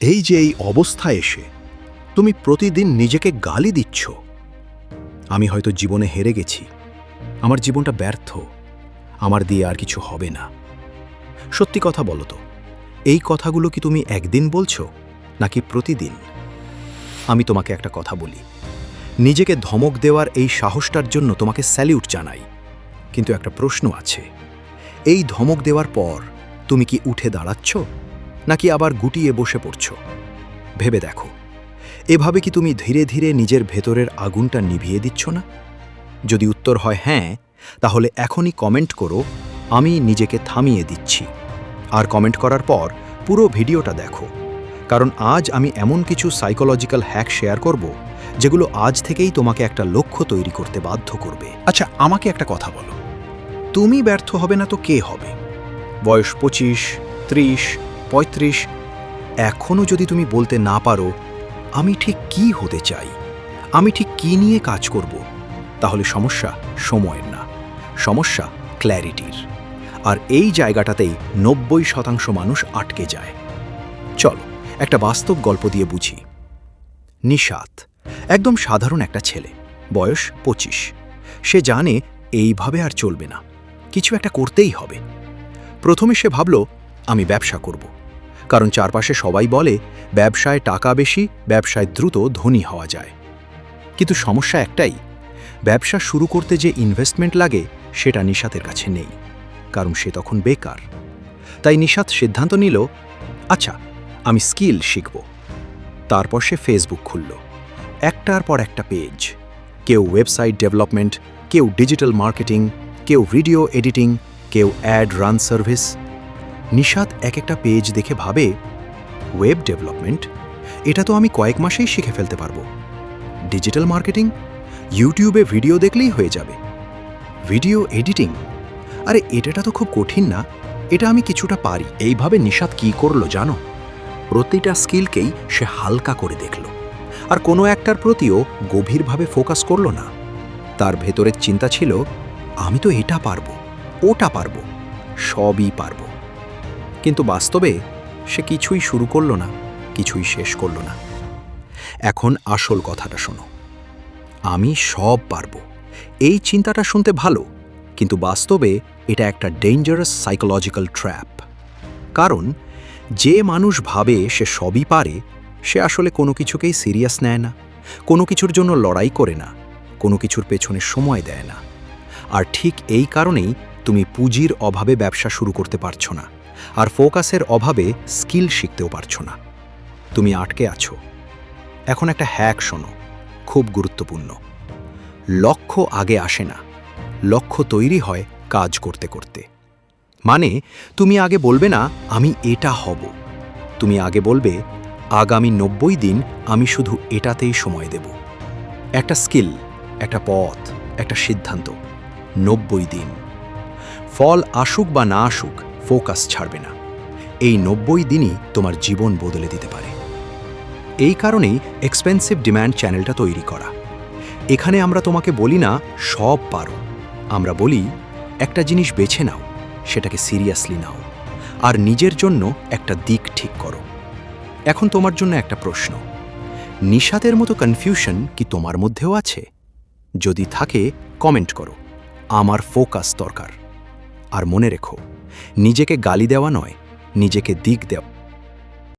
এই যে এই অবস্থায় এসে, তুমি প্রতিদিন নিজেকে গালি দিচ্ছ। আমি হয়তো জীবনে হেরে গেছি। আমার জীবনটা ব্যর্থ। আমার দিয়ে আর কিছু হবে না। সত্যি কথা বলো তো, এই কথাগুলো কি তুমি একদিন বলছো, নাকি প্রতিদিন? আমি তোমাকে একটা কথা বলি। নিজেকে ধমক দেওয়ার এই সাহসটার জন্য তোমাকে স্যালিউট জানাই। কিন্তু একটা প্রশ্ন আছে, এই ধমক দেওয়ার পর তুমি কি উঠে দাঁড়াচ্ছ? নাকি আবার গুটিয়ে বসে পড়ছ? ভেবে দেখো। এভাবে কি তুমি ধীরে ধীরে নিজের ভেতরের আগুনটা নিভিয়ে দিচ্ছ না? যদি উত্তর হয় হ্যাঁ তাহলে এখনই কমেন্ট করো, আমি নিজেকে থামিয়ে দিচ্ছি। আর কমেন্ট করার পর পুরো ভিডিওটা দেখো। কারণ আজ আমি এমন কিছু সাইকোলজিক্যাল হ্যাক শেয়ার করব, যেগুলো আজ থেকেই তোমাকে একটা লক্ষ্য তৈরি করতে বাধ্য করবে। আচ্ছা আমাকে একটা কথা বলো। তুমি ব্যর্থ হবে না তো কে হবে? বয়স পঁচিশ, ত্রিশ পঁয়ত্রিশ এখনও যদি তুমি বলতে না পারো, আমি ঠিক কি হতে চাই? আমি ঠিক কি নিয়ে কাজ করব? তাহলে সমস্যা সময়ের না, সমস্যা ক্ল্যারিটির আর এই জায়গাটাতেই নব্বই শতাংশ মানুষ আটকে যায়। চলো, একটা বাস্তব গল্প দিয়ে বুঝি। নিশাত, একদম সাধারণ একটা ছেলে, বয়স পঁচিশ। সে জানে এইভাবে আর চলবে না, কিছু একটা করতেই হবে। প্রথমে সে ভাবল, আমি ব্যবসা করব। কারণ চারপাশে সবাই বলে, ব্যবসায় টাকা বেশি, ব্যবসায় দ্রুত ধনী হওয়া যায়। কিন্তু সমস্যা একটাই, ব্যবসা শুরু করতে যে ইনভেস্টমেন্ট লাগে, সেটা নিশাতের কাছে নেই, কারণ সে তখন বেকার। তাই নিশাত সিদ্ধান্ত নিল আচ্ছা আমি স্কিল শিখব। তারপর সে ফেসবুক খুলল। একটার পর একটা পেজ। কেউ ওয়েবসাইট ডেভেলপমেন্ট কেউ ডিজিটাল মার্কেটিং কেউ ভিডিও এডিটিং কেউ অ্যাড রান সার্ভিস নিশাত এক একটা পেজ দেখে ভাবে ওয়েব ডেভেলপমেন্ট এটা তো আমি কয়েক মাসেই শিখে ফেলতে পারব। ডিজিটাল মার্কেটিং ইউটিউবে ভিডিও দেখলেই হয়ে যাবে। ভিডিও এডিটিং আরে, এটাটা তো খুব কঠিন না। এটা আমি কিছুটা পারি। এইভাবে নিশাত কি করল জানো? প্রতিটা স্কিলকেই সে হালকা করে দেখল। আর কোনো একটার প্রতিও গভীরভাবে ফোকাস করল না। তার ভেতরের চিন্তা ছিল, আমি তো এটা পারব, ওটা পারব, সবই পারব। কিন্তু বাস্তবে সে কিছুই শুরু করল না, কিছুই শেষ করল না। এখন আসল কথাটা শোনো। আমি সব পারব। এই চিন্তাটা শুনতে ভালো, কিন্তু বাস্তবে এটা একটা ডেঞ্জারাস সাইকোলজিক্যাল ট্র্যাপ কারণ যে মানুষ ভাবে সে সবই পারে, সে আসলে কোনো কিছুকেই সিরিয়াস নেয় না, কোনো কিছুর জন্য লড়াই করে না, কোনো কিছুর পেছনে সময় দেয় না। আর ঠিক এই কারণেই তুমি পুঁজির অভাবে ব্যবসা শুরু করতে পারছ না। আর ফোকাসের অভাবে স্কিল শিখতেও পারছ না। তুমি আটকে আছো। এখন একটা হ্যাক শোনো, খুব গুরুত্বপূর্ণ। লক্ষ্য আগে আসে না। লক্ষ্য তৈরি হয় কাজ করতে করতে। মানে তুমি আগে বলবে না, আমি এটা হব। তুমি আগে বলবে, আগামী নব্বই দিন আমি শুধু এটাতেই সময় দেব। একটা স্কিল, একটা পথ, একটা সিদ্ধান্ত, নব্বই দিন। ফল আসুক বা না আসুক ফোকাস ছাড়বে না। এই নব্বই দিনই তোমার জীবন বদলে দিতে পারে। এই কারণেই এক্সপেন্সিভ ডিম্যান্ড চ্যানেলটা তৈরি করা। এখানে আমরা তোমাকে বলি না, সব পারো। আমরা বলি, একটা জিনিস বেছে নাও, সেটাকে সিরিয়াসলি নাও, আর নিজের জন্য একটা দিক ঠিক করো। এখন তোমার জন্য একটা প্রশ্ন, নিশাতের মতো কনফিউশন কি তোমার মধ্যেও আছে? যদি থাকে কমেন্ট করো। আমার ফোকাস দরকার। আর মনে রেখো নিজেকে গালি দেওয়া নয় নিজেকে দিক দেওয়া।